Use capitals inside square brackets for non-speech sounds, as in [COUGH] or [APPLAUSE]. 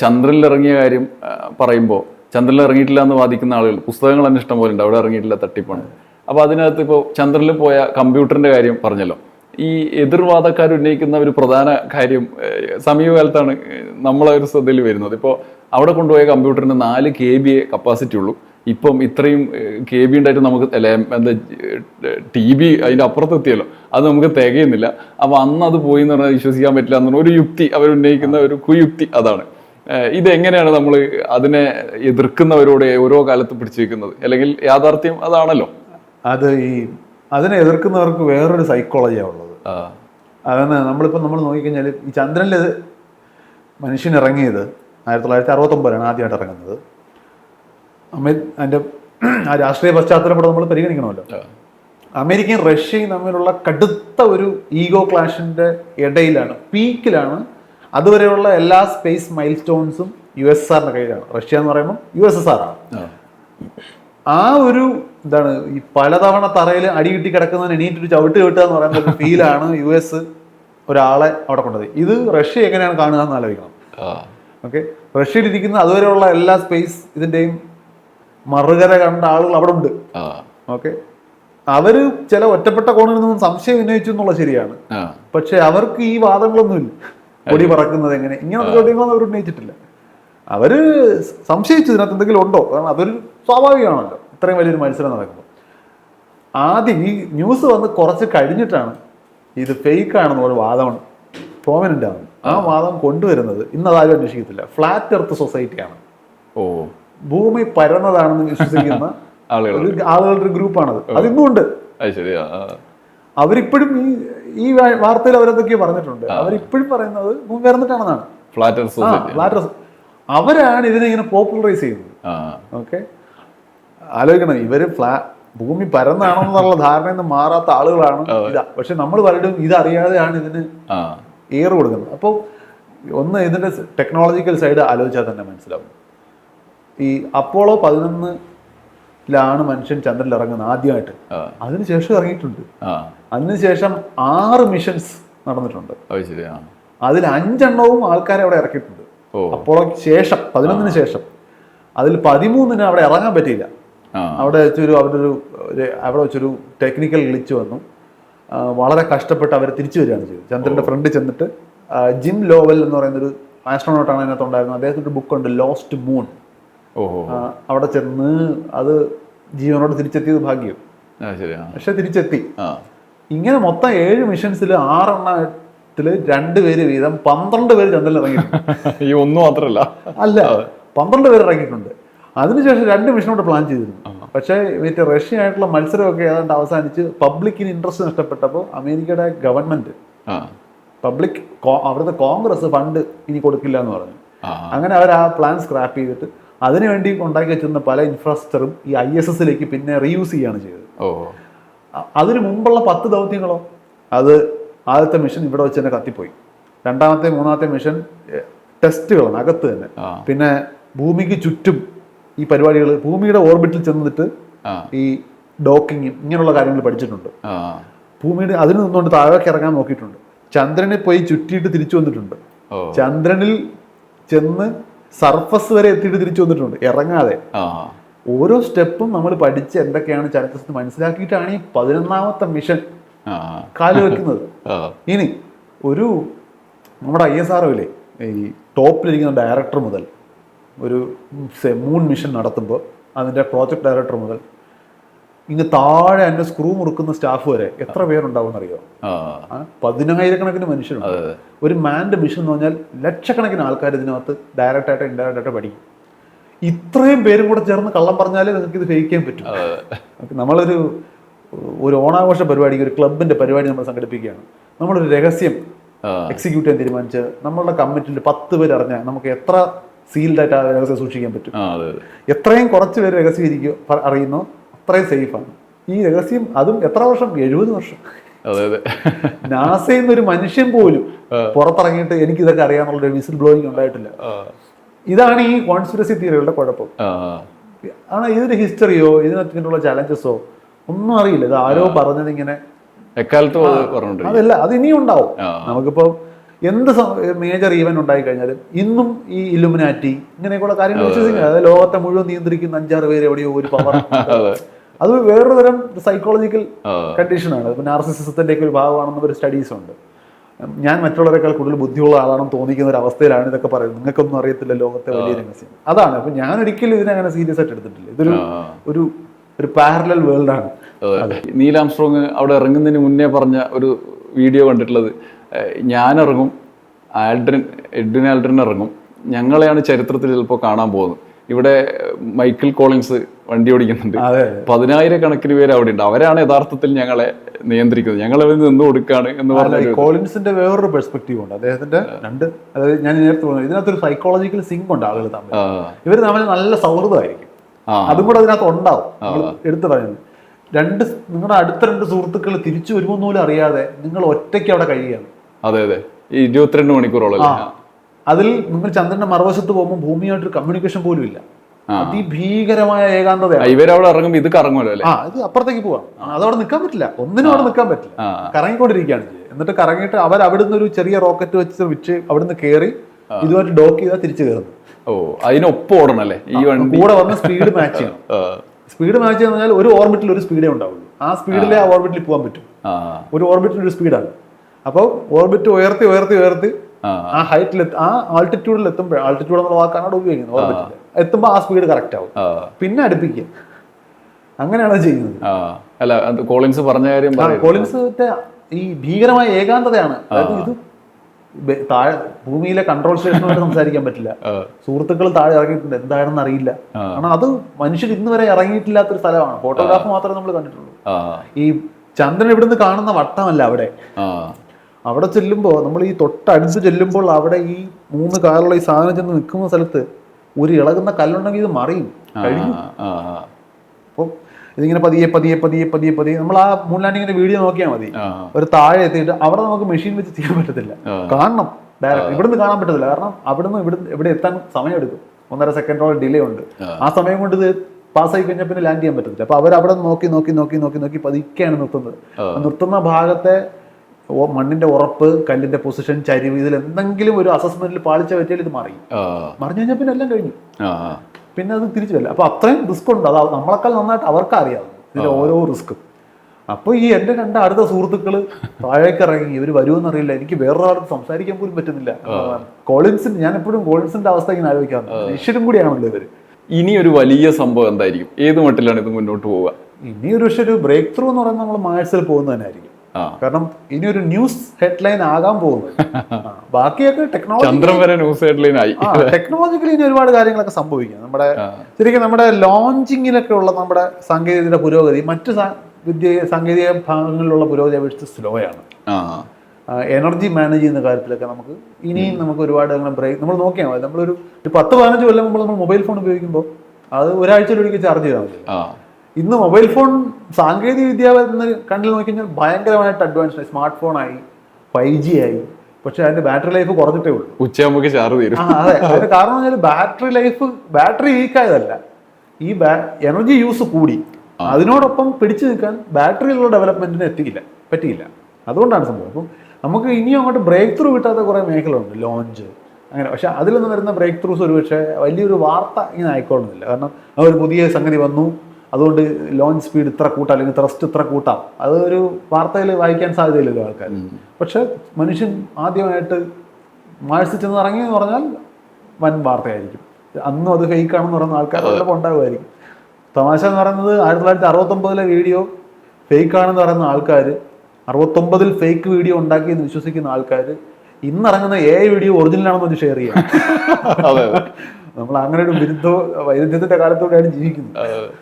ചന്ദ്രനിൽ ഇറങ്ങിയ കാര്യം പറയുമ്പോൾ ചന്ദ്രനിൽ ഇറങ്ങിയിട്ടില്ല എന്ന് വാദിക്കുന്ന ആളുകൾ പുസ്തകങ്ങൾ തന്നെ ഇഷ്ടം പോലെ ഉണ്ട്. അവിടെ ഇറങ്ങിയിട്ടില്ല തട്ടിപ്പാണ്. അപ്പോൾ അതിനകത്ത് ഇപ്പോൾ ചന്ദ്രനിൽ പോയ കമ്പ്യൂട്ടറിന്റെ കാര്യം പറഞ്ഞല്ലോ. ഈ എതിർവാദക്കാർ ഉന്നയിക്കുന്ന ഒരു പ്രധാന കാര്യം സമീപകാലത്താണ് നമ്മളെ ഒരു ശ്രദ്ധയിൽ വരുന്നത്. ഇപ്പോൾ അവിടെ കൊണ്ടുപോയ കമ്പ്യൂട്ടറിന് നാല് കെ ബി എ കപ്പാസിറ്റി ഉള്ളൂ. ഇപ്പം ഇത്രയും കെ ബി ഉണ്ടായിട്ട് നമുക്ക് അല്ലെ എന്താ ടി ബി അതിന്റെ അപ്പുറത്തെത്തിയല്ലോ അത് നമുക്ക് തികയുന്നില്ല. അപ്പോൾ അന്ന് അത് പോയി എന്ന് പറഞ്ഞാൽ വിശ്വസിക്കാൻ പറ്റില്ല എന്ന് ഒരു യുക്തി അവർ ഉന്നയിക്കുന്ന ഒരു കുയുക്തി അതാണ്. ഇതെങ്ങനെയാണ് നമ്മൾ അതിനെ എതിർക്കുന്നവരോട് ഓരോ കാലത്ത് പിടിച്ചിരിക്കുന്നത്? അല്ലെങ്കിൽ യാഥാർത്ഥ്യം അതാണല്ലോ. അത് ഈ അതിനെ എതിർക്കുന്നവർക്ക് വേറൊരു സൈക്കോളജിയാണ് ഉള്ളത്. അതാണ് നമ്മളിപ്പോൾ നമ്മൾ നോക്കിക്കഴിഞ്ഞാൽ ഈ ചന്ദ്രനിൽ മനുഷ്യൻ ഇറങ്ങിയത് ആയിരത്തി തൊള്ളായിരത്തി അറുപത്തൊമ്പതിലാണ് ആദ്യമായിട്ട് ഇറങ്ങുന്നത്. അമേ അതിന്റെ ആ രാഷ്ട്രീയ പശ്ചാത്തലം കൂടെ നമ്മൾ പരിഗണിക്കണമല്ലോ അമേരിക്കയും റഷ്യയും തമ്മിലുള്ള കടുത്ത ഒരു ഈഗോ ക്ലാഷിന്റെ ഇടയിലാണ് പീക്കിലാണ് അതുവരെയുള്ള എല്ലാ സ്പേസ് മൈൽ സ്റ്റോൺസും യു എസ് ആറിന്റെ കയ്യിലാണ് റഷ്യ എന്ന് പറയുമ്പോൾ യു എസ് എസ് ആർ ആണ് ആ, ഒരു എന്താണ് ഈ പലതവണ തറയിൽ അടി കിട്ടി കിടക്കുന്നതിന് എണീറ്റൊരു ചവിട്ട് കിട്ടുക എന്ന് പറയുന്ന ഒരു ഫീലാണ് യു എസ് ഒരാളെ അവിടെ കൊണ്ടത് ഇത് റഷ്യ എങ്ങനെയാണ് കാണുക എന്ന് ആലോചിക്കണം. ഓക്കെ? റഷ്യയിൽ ഇരിക്കുന്ന അതുവരെയുള്ള എല്ലാ സ്പേസ് ഇതിന്റെയും മറുകര കണ്ട ആളുകൾ അവിടെ ഉണ്ട്. ഓക്കെ? അവർ ചില ഒറ്റപ്പെട്ട കോണിൽ നിന്നും സംശയം ഉന്നയിച്ചു എന്നുള്ളത് ശരിയാണ്. പക്ഷെ അവർക്ക് ഈ വാദങ്ങളൊന്നുമില്ല. പൊടി പറക്കുന്നത് എങ്ങനെ? ഇങ്ങനത്തെ ചോദ്യങ്ങളൊന്നും അവർ ഉന്നയിച്ചിട്ടില്ല. അവർ സംശയിച്ചു ഇതിനകത്ത് എന്തെങ്കിലും ഉണ്ടോ? കാരണം അതൊരു സ്വാഭാവികമാണല്ലോ. ഇത്രയും വലിയൊരു മത്സരം നടക്കുമ്പോൾ ആദ്യം ഈ ന്യൂസ് വന്ന് കുറച്ച് കഴിഞ്ഞിട്ടാണ് ഇത് ഫേക്ക് ആണെന്ന് ഒരു വാദമാണ് പ്രോമിനന്റ് ആണ്. ആ വാദം കൊണ്ടുവരുന്നത് ഇന്ന് അതാരും അന്വേഷിക്കത്തില്ല ഫ്ലാറ്റ് എർത്ത് സൊസൈറ്റിയാണ് ഓ. ഭൂമി പരന്നതാണെന്ന് വിശ്വസിക്കുന്ന [LAUGHS] ഒരു ആളുകളുടെ ഗ്രൂപ്പാണത്. അതിന്നും ഉണ്ട് അത് ശരിയാ. ആ, അവരിപ്പോഴും ഈ ഈ വാർത്തയിൽ അവരെന്തൊക്കെയോ പറഞ്ഞിട്ടുണ്ട്. അവരിപ്പോഴും പറയുന്നത് ഭൂമി പരന്നിട്ടാണെന്നാണ് ഫ്ലാറ്റ് അവരാണ് ഇതിനെ ഇങ്ങനെ പോപ്പുലറൈസ് ചെയ്യുന്നത്. ഓക്കെ. ആലോചിക്കണം ഇവർ ഫ്ലാ ഭൂമി പരന്നാണെന്നുള്ള ധാരണയിൽ നിന്ന് മാറാത്ത ആളുകളാണ് ഇതാ. പക്ഷെ നമ്മൾ പലരും ഇതറിയാതെയാണ് ഇതിന് എയർ കൊടുക്കുന്നത്. അപ്പോൾ ഒന്ന് ഇതിന്റെ ടെക്നോളജിക്കൽ സൈഡ് ആലോചിച്ചാൽ തന്നെ മനസ്സിലാവും. ഈ അപ്പോളോ പതിനൊന്നിലാണ് മനുഷ്യൻ ചന്ദ്രനിൽ ഇറങ്ങുന്നത് ആദ്യമായിട്ട്. അതിനുശേഷം ഇറങ്ങിയിട്ടുണ്ട്. അതിനുശേഷം ആറ് മിഷൻസ് നടന്നിട്ടുണ്ട്. അതിൽ അഞ്ചെണ്ണവും ആൾക്കാരെ അവിടെ ഇറക്കിയിട്ടുണ്ട്. അപ്പോൾ അപ്പോളോയ്ക്ക് ശേഷം പതിനൊന്നിന് ശേഷം. അതിൽ പതിമൂന്നിന് അവിടെ ഇറങ്ങാൻ പറ്റിയില്ല. അവിടെ വെച്ചൊരു അവരുടെ ഒരു അവിടെ വെച്ചൊരു ടെക്നിക്കൽ ഗ്ലിച്ച് വന്നു. വളരെ കഷ്ടപ്പെട്ട് അവർ തിരിച്ചു വരികയാണ് ചെയ്തത്. ചന്ദ്രന്റെ ഫ്രണ്ട് ചെന്നിട്ട് ജിം ലോവൽ എന്ന് പറയുന്ന ഒരു ആസ്ട്രോണോട്ടാണ് അതിനകത്ത് ഉണ്ടായിരുന്നത് അദ്ദേഹത്തിന്റെ ഒരു ബുക്കുണ്ട് ലോസ്റ്റ് മൂൺ അവിടെ ചെന്ന് അത് ജീവനോട് തിരിച്ചെത്തിയത് ഭാഗ്യം. പക്ഷെ തിരിച്ചെത്തി. ഇങ്ങനെ മൊത്തം ഏഴ് മിഷൻസിൽ ആറെണ്ണത്തിൽ രണ്ട് പേര് വീതം പന്ത്രണ്ട് പേര് ചന്ദ്രനിൽ ഇറങ്ങിയിട്ടുണ്ട്. ഈ ഒന്നും മാത്രല്ല. അല്ല പന്ത്രണ്ട് പേര് ഇറങ്ങിയിട്ടുണ്ട്. അതിനുശേഷം രണ്ട് മിഷനോട് പ്ലാൻ ചെയ്തിരുന്നു. പക്ഷേ മറ്റേ റഷ്യ ആയിട്ടുള്ള മത്സരമൊക്കെ ഏതാണ്ട് അവസാനിച്ച് പബ്ലിക്കിന് ഇൻട്രസ്റ്റ് നഷ്ടപ്പെട്ടപ്പോൾ അമേരിക്കയുടെ ഗവൺമെന്റ് പബ്ലിക് അവിടുത്തെ കോൺഗ്രസ് ഫണ്ട് ഇനി കൊടുക്കില്ല എന്ന് പറഞ്ഞു. അങ്ങനെ അവർ ആ പ്ലാൻ സ്ക്രാപ്പ് ചെയ്തിട്ട് അതിനുവേണ്ടി ഉണ്ടാക്കി വെച്ചിരുന്ന പല ഇൻഫ്രാസ്ട്രക്ചറും ഈ ഐ എസ് എസിലേക്ക് പിന്നെ റീയൂസ് ചെയ്യുകയാണ് ചെയ്തത്. ഓ. അതിനു മുമ്പുള്ള പത്ത് ദൗത്യങ്ങളോ? അത് ആദ്യത്തെ മിഷൻ ഇവിടെ വെച്ച് തന്നെ കത്തിപ്പോയി. രണ്ടാമത്തെ മൂന്നാമത്തെ മിഷൻ ടെസ്റ്റുകളാണ് അകത്ത് തന്നെ. പിന്നെ ഭൂമിക്ക് ചുറ്റും ഈ പരിപാടികൾ ഭൂമിയുടെ ഓർബിറ്റിൽ ചെന്നിട്ട് ഈ ഡോക്കിങ്ങും ഇങ്ങനെയുള്ള കാര്യങ്ങൾ പഠിച്ചിട്ടുണ്ട്. ഭൂമിയുടെ അതിന് നിന്നുകൊണ്ട് താഴേക്ക് ഇറങ്ങാൻ നോക്കിയിട്ടുണ്ട്. ചന്ദ്രനെ പോയി ചുറ്റിയിട്ട് തിരിച്ചു വന്നിട്ടുണ്ട്. ചന്ദ്രനിൽ ചെന്ന് സർഫസ് വരെ എത്തിയിട്ട് തിരിച്ചു വന്നിട്ടുണ്ട്. ഇറങ്ങാതെ. ഓരോ സ്റ്റെപ്പും നമ്മൾ പഠിച്ച് എന്തൊക്കെയാണ് ചരിത്രത്തിന് മനസ്സിലാക്കിയിട്ടാണ് ഈ പതിനൊന്നാമത്തെ മിഷൻ കാലു വെക്കുന്നത്. ഇനി ഒരു നമ്മുടെ ഐ എസ് ആർഒയിലെ ഈ ടോപ്പിലിരിക്കുന്ന ഡയറക്ടർ മുതൽ ഒരു മൂൺ മിഷൻ നടത്തുമ്പോൾ അതിന്റെ പ്രോജക്ട് ഡയറക്ടർ മുതൽ ഇങ്ങ് താഴെ എന്നെ സ്ക്രൂ മുറുക്കുന്ന സ്റ്റാഫ് വരെ എത്ര പേരുണ്ടാവും അറിയോ? പതിനായിരക്കണക്കിന് മനുഷ്യരുണ്ട്. ഒരു മാൻഡ് മിഷൻ എന്ന് പറഞ്ഞാൽ ലക്ഷക്കണക്കിന് ആൾക്കാർ ഇതിനകത്ത് ഡയറക്റ്റ് ആയിട്ട് ഇൻഡയറക്റ്റ് ആയിട്ട് പഠിക്കും. ഇത്രയും പേരും കൂടെ ചേർന്ന് കള്ളം പറഞ്ഞാലേ നിങ്ങൾക്ക് ഇത് ഫേക്കാൻ പറ്റും. നമ്മളൊരു ഒരു ഓണാഘോഷ പരിപാടിക്ക് ഒരു ക്ലബിന്റെ പരിപാടി നമ്മൾ സംഘടിപ്പിക്കുകയാണ്. നമ്മളൊരു രഹസ്യം എക്സിക്യൂട്ട് ചെയ്യാൻ തീരുമാനിച്ച് നമ്മളുടെ കമ്മിറ്റിയിൽ പത്ത് പേര് അറിഞ്ഞാൽ നമുക്ക് എത്ര സീൽഡായിട്ട് ആ രഹസ്യം സൂക്ഷിക്കാൻ പറ്റും. എത്രയും കുറച്ച് പേര് രഹസ്യം ഇരിക്കും അറിയുന്നോ. അത്രയും സേഫാണ്. ഈ രഹസ്യം അതും എത്ര വർഷം? എഴുപത് വർഷം. അതെ നാസയിൽ മനുഷ്യൻ പോലും പുറത്തിറങ്ങിയിട്ട് എനിക്ക് ഇതൊക്കെ അറിയാമെന്നുള്ള വിസിൽ ബ്ലോയിങ് ഉണ്ടായിട്ടില്ല. ഇതാണ് ഈ കോൺസ്പിറസി തിയറികളുടെ കുഴപ്പം. ആണ് ഇതിന്റെ ഹിസ്റ്ററിയോ ഇതിനുള്ള ചലഞ്ചസോ ഒന്നും അറിയില്ല. ഇത് ആരോ പറഞ്ഞത് ഇങ്ങനെ അതല്ല അത് ഇനിയും ഉണ്ടാവും. നമുക്കിപ്പോ എന്ത് മേജർ ഈവന്റ് ഉണ്ടായി കഴിഞ്ഞാലും ഇന്നും ഈ ഇലുമിനാറ്റി ഇങ്ങനെയൊക്കെയുള്ള കാര്യങ്ങൾ വിശ്വസിക്കുന്നത് അതായത് ലോകത്തെ മുഴുവൻ നിയന്ത്രിക്കുന്ന അഞ്ചാറ് പേര് എവിടെയോ ഒരു പവർ അതെ വേറൊരു തരം സൈക്കോളജിക്കൽ. കണ്ടീഷനാണ് ഇപ്പൊ നാർസിസത്തിന്റെ ഒക്കെ ഒരു ഭാഗമാണെന്ന് ഒരു സ്റ്റഡീസ് ഉണ്ട്. ഞാൻ മറ്റുള്ളവരെക്കാൾ കൂടുതൽ ബുദ്ധിയുള്ള ആളാണെന്ന് തോന്നിക്കുന്ന ഒരു അവസ്ഥയിലാണ് ഇതൊക്കെ പറയുന്നത്. നിങ്ങൾക്കൊന്നും അറിയത്തില്ല ലോകത്തെ വലിയ രഹസ്യം. അതാണ്. അപ്പൊ ഞാൻ ഒരിക്കലും ഇതിനെ അങ്ങനെ സീരിയസ് ആയിട്ട് എടുത്തിട്ടില്ല. ഇതൊരു ഒരു ഒരു പാരലൽ വേൾഡ് ആണ്. നീലാംസ്ട്രോങ് അവിടെ ഇറങ്ങുന്നതിന് മുന്നേ പറഞ്ഞ ഒരു വീഡിയോ കണ്ടിട്ടുള്ളത് ഞാനിറങ്ങും ഞാൻ ഇറങ്ങും ആൽഡ്രിൻ എഡ്വിൻ ആൽഡ്രിൻ ഇറങ്ങും. ഞങ്ങളെയാണ് ചരിത്രത്തിൽ ചിലപ്പോൾ കാണാൻ പോകുന്നത്. ഇവിടെ മൈക്കിൾ കോളിൻസ് വണ്ടി ഓടിക്കുന്നുണ്ട്. പതിനായിരക്കണക്കിന് പേര് അവിടെ ഉണ്ട് അവരാണ് യഥാർത്ഥത്തിൽ ഞങ്ങളെ നിയന്ത്രിക്കുന്നത്. ഞങ്ങൾ അവരിൽ നിന്ന് കൊടുക്കാണ് എന്ന് പറഞ്ഞാൽ കോളിൻസിന്റെ വേറൊരു പെർസ്പെക്റ്റീവ് ഉണ്ട്. അദ്ദേഹത്തിന്റെ രണ്ട് അതായത് ഞാൻ നേരത്തെ പറഞ്ഞു ഇതിനകത്തൊരു സൈക്കോളജിക്കൽ സിങ്ക് ഉണ്ട് ആളുകൾ തമ്മിൽ. ഇവർ തമ്മിൽ നല്ല സൗഹൃദമായിരിക്കും. അതും കൂടെ അതിനകത്ത് ഉണ്ടാവും. എടുത്തു പറയുന്നത് രണ്ട് നിങ്ങളുടെ അടുത്ത രണ്ട് സുഹൃത്തുക്കൾ തിരിച്ചു വരുമെന്ന് പോലും അറിയാതെ നിങ്ങൾ ഒറ്റയ്ക്ക് അവിടെ കഴിയുകയാണ്. അതെ അതെ. ഇരുപത്തിരണ്ട് മണിക്കൂറോളം. അതിൽ നിങ്ങൾ ചന്ദ്രന്റെ മറുവശത്ത് പോകുമ്പോൾ ഭൂമിയായിട്ടൊരു കമ്മ്യൂണിക്കേഷൻ പോലും ഇല്ല. അതിഭീകരമായ ഏകാന്തതയാണ്. ഇവരവിടെ ഇറങ്ങുമ്പോൾ ഇത് കറങ്ങുമല്ലോ അല്ലേ? ആ ഇത് അപ്പുറത്തേക്ക് പോവാം. അതവിടെ നിൽക്കാൻ പറ്റില്ല. ഒന്നിനും അവിടെ നിൽക്കാൻ പറ്റില്ല. കറങ്ങിക്കൊണ്ടിരിക്കുകയാണ് എന്നിട്ട് കറങ്ങിയിട്ട് അവർ അവിടുന്ന് ഒരു ചെറിയ റോക്കറ്റ് വെച്ച് വിറ്റ് അവിടുന്ന് കയറി ഇതുമായിട്ട് ഡോക്ക് ചെയ്താൽ തിരിച്ചു കയറുന്നു ഓ അതിനൊപ്പം ഓടണം അല്ലേ? ഈ വണ്ടി. കൂടെ വന്ന് സ്പീഡ് മാച്ച് ചെയ്യണം. [LAUGHS] സ്പീഡ് മാച്ച് എന്ന് പറഞ്ഞാൽ ഒരു ഓർബിറ്റിൽ ഒരു സ്പീഡേ ഉണ്ടാവുള്ളൂ. ആ സ്പീഡിലെ ആ. ഓർബിറ്റിൽ പോകാൻ പറ്റും. ഒരു ഓർബിറ്റിൽ ഒരു സ്പീഡാണ് അപ്പോൾ ഓർബിറ്റ് ഉയർത്തി ഉയർത്തി ഉയർത്തി ആ. ആ ഹൈറ്റിൽ ആ ആൾട്ടിറ്റ്യൂഡിൽ എത്തുമ്പോൾ ആൾട്ടിറ്റ്യൂഡ് എന്നുള്ള വാക്കാണ് അവിടെ ഉപയോഗിക്കുന്നത് ഓർബിറ്റിൽ എത്തുമ്പോൾ ആ സ്പീഡ് കറക്റ്റ് ആവും. പിന്നെ അടുപ്പിക്കുക. അങ്ങനെയാണ് ചെയ്യുന്നത്. അല്ല കോളിൻസ് പറഞ്ഞ കാര്യം കോളിൻസ് ഈ ഭീകരമായ ഏകാന്തതയാണ്. അതായത് ഇത് താഴെ ഭൂമിയിലെ കൺട്രോൾ സ്റ്റേഷനുമായിട്ട് സംസാരിക്കാൻ പറ്റില്ല. സുഹൃത്തുക്കൾ താഴെ ഇറങ്ങിയിട്ടുണ്ട്. എന്താണെന്ന് അറിയില്ല. കാരണം അത് മനുഷ്യർ ഇന്ന് വരെ ഇറങ്ങിയിട്ടില്ലാത്തൊരു സ്ഥലമാണ്. ഫോട്ടോഗ്രാഫ് മാത്രമേ നമ്മൾ കണ്ടിട്ടുള്ളൂ. ഈ ചന്ദ്രൻ ഇവിടുന്ന് കാണുന്ന വട്ടമല്ല അവിടെ. അവിടെ ചെല്ലുമ്പോൾ നമ്മൾ ഈ തൊട്ടടുത്ത് ചെല്ലുമ്പോൾ അവിടെ ഈ മൂന്ന് കാറുള്ള ഈ സാധനം ചെന്ന് നിൽക്കുന്ന സ്ഥലത്ത് ഒരു ഇളകുന്ന കല്ലുണ്ടെങ്കിൽ ഇത് മറിയും. കഴിഞ്ഞു. അപ്പോൾ ഇതിങ്ങനെ പതിയെ പതിയെ പതിയെ പതിയെ പതിയെ നമ്മൾ ആ മൂൺ ലാൻഡിങ്ങിന്റെ വീഡിയോ നോക്കിയാൽ മതി. ഒരു താഴെ എത്തിയിട്ട് അവിടെ നമുക്ക് മെഷീൻ വെച്ച് ചെയ്യാൻ പറ്റത്തില്ല. കാണണം. ഡയറക്റ്റ് ഇവിടുന്ന് കാണാൻ പറ്റത്തില്ല. കാരണം അവിടുന്ന് ഇവിടുന്ന് ഇവിടെ എത്താൻ സമയമെടുക്കും. ഒന്നര സെക്കൻഡോളം ഡിലേ ഉണ്ട്. ആ. സമയം കൊണ്ട് ഇത് പാസ്സായി കഴിഞ്ഞാൽ പിന്നെ ലാൻഡ് ചെയ്യാൻ പറ്റത്തില്ല. അപ്പൊ അവർ അവിടെ നോക്കി നോക്കി നോക്കി നോക്കി നോക്കി പതുക്കെയാണ് നിർത്തുന്നത്. നിർത്തുന്ന ഭാഗത്തെ മണ്ണിന്റെ ഉറപ്പ് കല്ലിന്റെ പൊസിഷൻ ചരിവ് ഇതിൽ എന്തെങ്കിലും ഒരു അസസ്മെന്റിൽ പാളിച്ച പറ്റിയാൽ ഇത് മാറി. മറിഞ്ഞു കഴിഞ്ഞാൽ പിന്നെ എല്ലാം കഴിഞ്ഞു. പിന്നെ അത് തിരിച്ചു വരില്ല. അപ്പൊ അത്രയും റിസ്ക് ഉണ്ട്. അത് നമ്മളെക്കാൾ നന്നായിട്ട് അവർക്ക് അറിയാം. ഇതിന്റെ ഓരോ റിസ്ക്കും അപ്പൊ ഈ എന്റെ രണ്ട് അടുത്ത സുഹൃത്തുക്കൾ താഴേക്ക് ഇറങ്ങി ഇവർ വരുമെന്നറിയില്ല എനിക്ക് വേറൊരാൾക്ക് സംസാരിക്കാൻ പോലും പറ്റുന്നില്ല. കോളിൻസിന് ഞാൻ എപ്പോഴും കോളിൻസിന്റെ അവസ്ഥ ഇങ്ങനെ ആലോചിക്കാറുണ്ട്. മനുഷ്യരും കൂടിയാണല്ലോ ഇവർ. ഇനി ഒരു വലിയ സംഭവം എന്തായിരിക്കും? ഏത് മട്ടിലാണ് ഇത് മുന്നോട്ട് പോവുക? ഇനി ഒരു പക്ഷെ ഒരു ബ്രേക്ക് ത്രൂ എന്ന് പറയുന്നത് നമ്മൾ മാഴ്സിൽ പോകുന്നത് തന്നെ ആയിരിക്കും. കാരണം ഇനി ഒരു ന്യൂസ് ഹെഡ്ലൈൻ ആകാൻ പോകുന്നു. ബാക്കിയൊക്കെ ടെക്നോളജി ചന്ദ്രൻ വരെ ന്യൂസ് ഹെഡ്ലൈൻ ആയി. ടെക്നോളജിക്കലി ഇനി ഒരുപാട് കാര്യങ്ങളൊക്കെ സംഭവിക്കും. നമ്മുടെ ശരിക്കും നമ്മുടെ ലോഞ്ചിങ്ങിലൊക്കെ ഉള്ള നമ്മുടെ സാങ്കേതികതയുടെ പുരോഗതി മറ്റു വിദ്യ സാങ്കേതിക ഭാഗങ്ങളിലുള്ള പുരോഗതി അപേക്ഷിച്ച് സ്ലോ ആണ്. ആ. എനർജി മാനേജ് ചെയ്യുന്ന കാര്യത്തിലൊക്കെ നമുക്ക് ഇനിയും നമുക്ക് ഒരുപാട് അങ്ങനെ ബ്രേക്ക് നമ്മൾ നോക്കിയാൽ മതി. നമ്മളൊരു പത്ത് പതിനഞ്ച് കൊല്ലം മുമ്പ് നമ്മൾ മൊബൈൽ ഫോൺ ഉപയോഗിക്കുമ്പോൾ അത് ഒരാഴ്ചയിലൊരിക്കൽ ചാർജ് ചെയ്താൽ മതി. ഇന്ന് മൊബൈൽ ഫോൺ സാങ്കേതിക വിദ്യ എന്ന് കണ്ടിൽ നോക്കിക്കഴിഞ്ഞാൽ ഭയങ്കരമായിട്ട് അഡ്വാൻസ് ആയി. സ്മാർട്ട് ഫോൺ ആയി ഫൈവ് ജി ആയി. പക്ഷെ അതിന്റെ ബാറ്ററി ലൈഫ് കുറഞ്ഞിട്ടേ ഉള്ളൂ. ഉച്ചയാകുമ്പോൾ ചാർജ് തീരും. അതെ. അതിന്റെ കാരണം വെച്ചാൽ ബാറ്ററി ലൈഫ് ബാറ്ററി വീക്ക് ആയതല്ല. ഈ എനർജി യൂസ് കൂടി. അതിനോടൊപ്പം പിടിച്ചു നിൽക്കാൻ ബാറ്ററിയിലുള്ള ഡെവലപ്മെന്റിന് എത്തിയില്ല പറ്റിയില്ല. അതുകൊണ്ടാണ് സംഭവം. അപ്പം നമുക്ക് ഇനിയും അങ്ങോട്ട് ബ്രേക്ക് ത്രൂ കിട്ടാത്ത കുറേ മേഖലകളുണ്ട്. ലോഞ്ച് അങ്ങനെ. പക്ഷെ അതിൽ നിന്ന് വരുന്ന ബ്രേക്ക് ത്രൂസ് ഒരു പക്ഷേ വലിയൊരു വാർത്ത ഇങ്ങനെ ആയിക്കോളുന്നില്ല കാരണം ഒരു പുതിയ സംഗതി വന്നു. അതുകൊണ്ട് ലോഞ്ച് സ്പീഡ് ഇത്ര കൂട്ടാം അല്ലെങ്കിൽ ത്രസ്റ്റ് ഇത്ര കൂട്ടാം. അതൊരു വാർത്തയിൽ വായിക്കാൻ സാധ്യതയില്ലല്ലോ ആൾക്കാർ. പക്ഷെ മനുഷ്യൻ ആദ്യമായിട്ട് മാഴ്സിൽ ചെന്ന് ഇറങ്ങി എന്ന് പറഞ്ഞാൽ വൻ വാർത്തയായിരിക്കും. അന്നും അത് ഫേക്കാണെന്ന് പറയുന്ന ആൾക്കാർ ചിലപ്പോൾ ഉണ്ടാകുമായിരിക്കും തമാശ എന്ന് പറയുന്നത് ആയിരത്തി തൊള്ളായിരത്തി അറുപത്തൊമ്പതിലെ വീഡിയോ ഫേക്കാണെന്ന് പറയുന്ന ആൾക്കാർ അറുപത്തൊമ്പതിൽ ഫേക്ക് വീഡിയോ ഉണ്ടാക്കി എന്ന് വിശ്വസിക്കുന്ന ആൾക്കാർ ഇന്നിറങ്ങുന്ന ഏ വീഡിയോ ഒറിജിനലാണെന്ന് ഷെയർ ചെയ്യാം നമ്മൾ അങ്ങനെ ഒരു വിരുദ്ധ വൈരുദ്ധ്യത്തിന്റെ കാലത്തൂടെയാണ് ജീവിക്കുന്നത്.